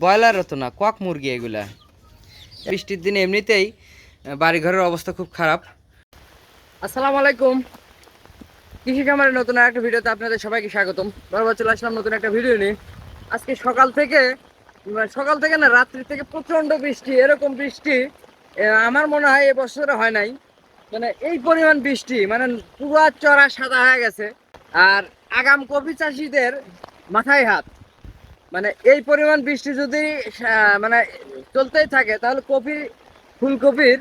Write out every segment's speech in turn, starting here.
ব্রয়লারও তো না কক মুরগি এগুলা। বৃষ্টির দিনে এমনিতেই বাড়ি ঘরের অবস্থা খুব খারাপ। আসসালামু আলাইকুম। কৃষি খামারের নতুন একটা ভিডিওতে আপনাদের সবাইকে স্বাগতম। বরাবর চলে আসলাম নতুন একটা ভিডিও নিয়ে। আজকে সকাল থেকে সকাল থেকে না, রাত্রি থেকে প্রচণ্ড বৃষ্টি, এরকম বৃষ্টি আমার মনে হয় এবছরে হয় নাই। মানে এই পরিমাণ বৃষ্টি মানে পুরো চড়া সাদা হয়ে গেছে। আর আগাম কপি চাষিদের মাথায় হাত। মানে এই পরিমাণ বৃষ্টি যদি মানে চলতেই থাকে, তাহলে কপি, ফুলকপির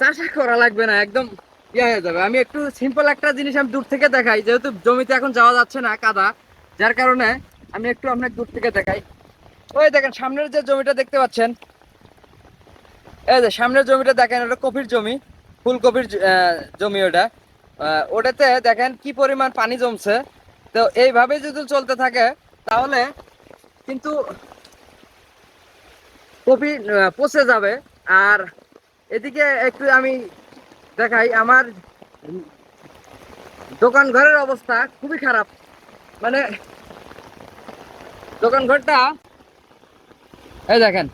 চাষা করা লাগবে না, একদম ইয়ে হয়ে যাবে। আমি একটু সিম্পল একটা জিনিস আমি দূর থেকে দেখাই, যেহেতু জমিতে এখন যাওয়া যাচ্ছে না, কাদা, যার কারণে আমি একটু আপনাকে দূর থেকে দেখাই। ওই দেখেন, সামনের যে জমিটা দেখতে পাচ্ছেন, এই যে সামনের জমিটা দেখেন ওটা কপির জমি, ফুলকপির জমি ওটা। ওটাতে দেখেন কি পরিমাণ পানি জমছে। তো এইভাবে যদি চলতে থাকে, তাহলে কিন্তু কপি পচে যাবে। আর এদিকে একটু আমি দেখাই, আমার দোকান ঘরের অবস্থা খুবই খারাপ। মানে দোকান ঘরটা, এই দেখেন,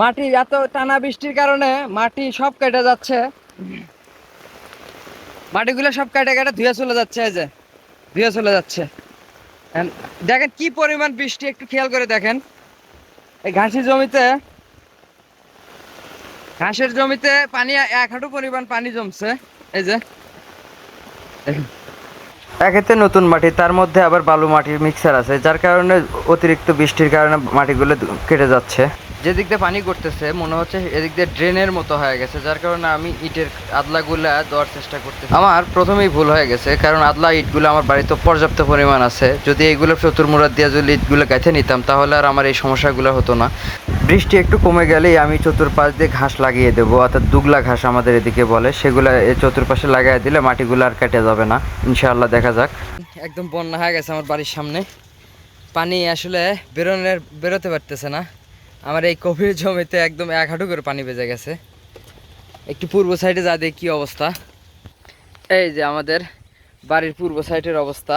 মাটি এত টানা বৃষ্টির কারণে মাটি সব কেটে যাচ্ছে। মাটিগুলো সব কেটে কেটে ধুয়ে চলে যাচ্ছে, এই যে, ধুয়ে চলে যাচ্ছে। দেখেন কি পরিমাণ বৃষ্টি, একটু খেয়াল করে দেখেন এই ঘাসের জমিতে ঘাসের জমিতে পানি, এক হাঁটু পরিমাণ পানি জমছে এই যে। একেতে নতুন মাটি, তার মধ্যে আবার বালু মাটির মিক্সার আছে, যার কারণে অতিরিক্ত বৃষ্টির কারণে মাটিগুলো কেটে যাচ্ছে যেদিক দিয়ে পানি করতেছে মনে হচ্ছে এদিক দিয়ে ড্রেনের মতো হয়ে গেছে, যার কারণে আমি ইটের আদলাগুলা দেওয়ার চেষ্টা করতেছি। আমার প্রথমেই ভুল হয়ে গেছে, কারণ আদলা ইটগুলো আমার বাড়িতে পর্যাপ্ত পরিমাণ আছে। যদি এইগুলো চতুর্মুড়া দিয়ে যদি ইটগুলো গাঁথে নিতাম, তাহলে আর আমার এই সমস্যাগুলো হতো না। বৃষ্টি একটু কমে গেলেই আমি চতুর্পাশ দিয়ে ঘাস লাগিয়ে দেবো, অর্থাৎ দুগলা ঘাস আমাদের এদিকে বলে, সেগুলো চতুর্পাশে লাগিয়ে দিলে মাটিগুলো আর কেটে যাবে না। ইনশাআল্লাহ দেখা যাক। একদম বন্যা হয়ে গেছে আমার বাড়ির সামনে। পানি আসলে বেরোনের, বেরোতে পারতেছে না। আমার এই কফির জমিতে একদম এক হাঁটু করে পানি বেজে গেছে। একটু পূর্ব সাইডে যা দেখি কি অবস্থা। এই যে আমাদের বাড়ির পূর্ব সাইডের অবস্থা।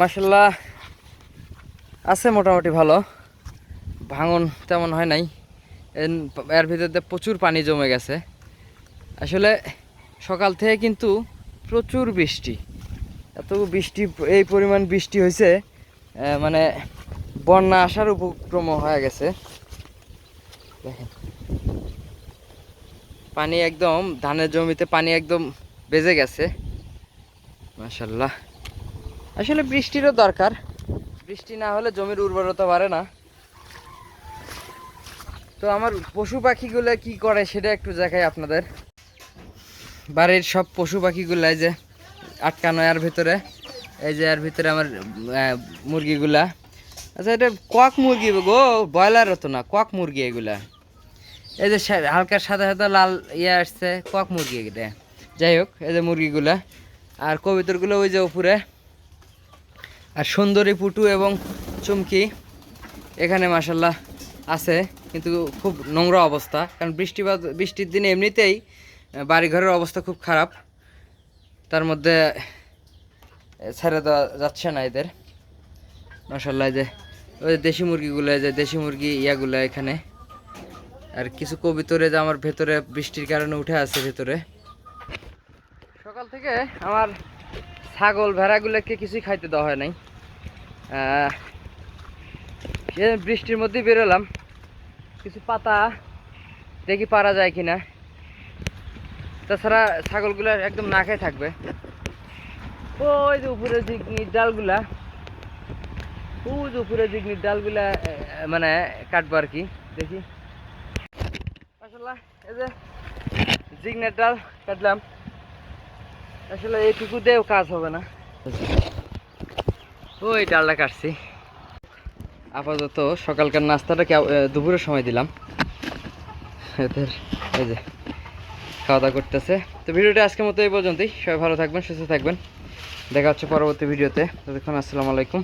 মাসাল্লাহ আছে মোটামুটি ভালো। ভাঙন তেমন হয় নাই। এর ভিতর প্রচুর পানি জমে গেছে। আসলে সকাল থেকে কিন্তু প্রচুর বৃষ্টি। এত বৃষ্টি, এই পরিমাণ বৃষ্টি হয়েছে মানে বন্যা আসার উপক্রম হয়ে গেছে। দেখেন। পানি একদম, ধানের জমিতে পানি একদম বেজে গেছে। মাশাল্লাহ আসলে বৃষ্টিরও দরকার। বৃষ্টি না হলে জমির উর্বরতা বাড়ে না। তো আমার পশু পাখিগুলো কি করে সেটা একটু দেখাই আপনাদের। বাড়ির সব পশু পাখিগুলো এই যে আটকানো, এর ভিতরে। এই যে এর ভিতরে আমার মুরগিগুলা। আচ্ছা এটা কক মুরগি গো ব্রয়লারও তো না কক মুরগি এগুলা। এই যে হালকা সাদা সাদা লাল ইয়ে আসছে কক মুরগি এটা যাই হোক এই যে মুরগিগুলা আর কবিতরগুলো ওই যে উপরে আর সুন্দরী পুটু এবং চুমকি এখানে মাসাল্লাহ আছে কিন্তু খুব নোংরা অবস্থা কারণ বৃষ্টিপাত বৃষ্টির দিনে এমনিতেই বাড়িঘরের অবস্থা খুব খারাপ। তার মধ্যে ছেড়ে দেওয়া যাচ্ছে না এদের। মাসাল্লাহ যে ওই দেশি মুরগিগুলো, যে দেশি মুরগি ইয়াগুলো এখানে। আর কিছু কবিতরে যে আমার ভেতরে বৃষ্টির কারণে উঠে আছে ভেতরে। সকাল থেকে আমার ছাগল ভেড়াগুলোকে কিছুই খাইতে দেওয়া হয় নাই। বৃষ্টির মধ্যেই বেরোলাম। কিছু পাতা দেখি পারা যায় কিনা। তাছাড়া ছাগলগুলো একদম না থাকবে। ওই যে উপরে যে ডালগুলা। যে উপরে জিগনির ডালগুলা মানে কাটবো আর কি, দেখি। আসলে এই যে জিগনের ডাল কাটলাম। আসলে এইটুকু কাজ হবে না। ওই ডালটা কাটছি। আপাতত সকালকার নাস্তাটা দুপুরের সময় দিলাম। এদের, এই যে, খাওয়া দাওয়া করতেছে। তো ভিডিওটা আজকের মতো এই পর্যন্তই। সবাই ভালো থাকবেন, সুস্থ থাকবেন। দেখা হচ্ছে পরবর্তী ভিডিওতে। ততক্ষণ আসসালামু আলাইকুম।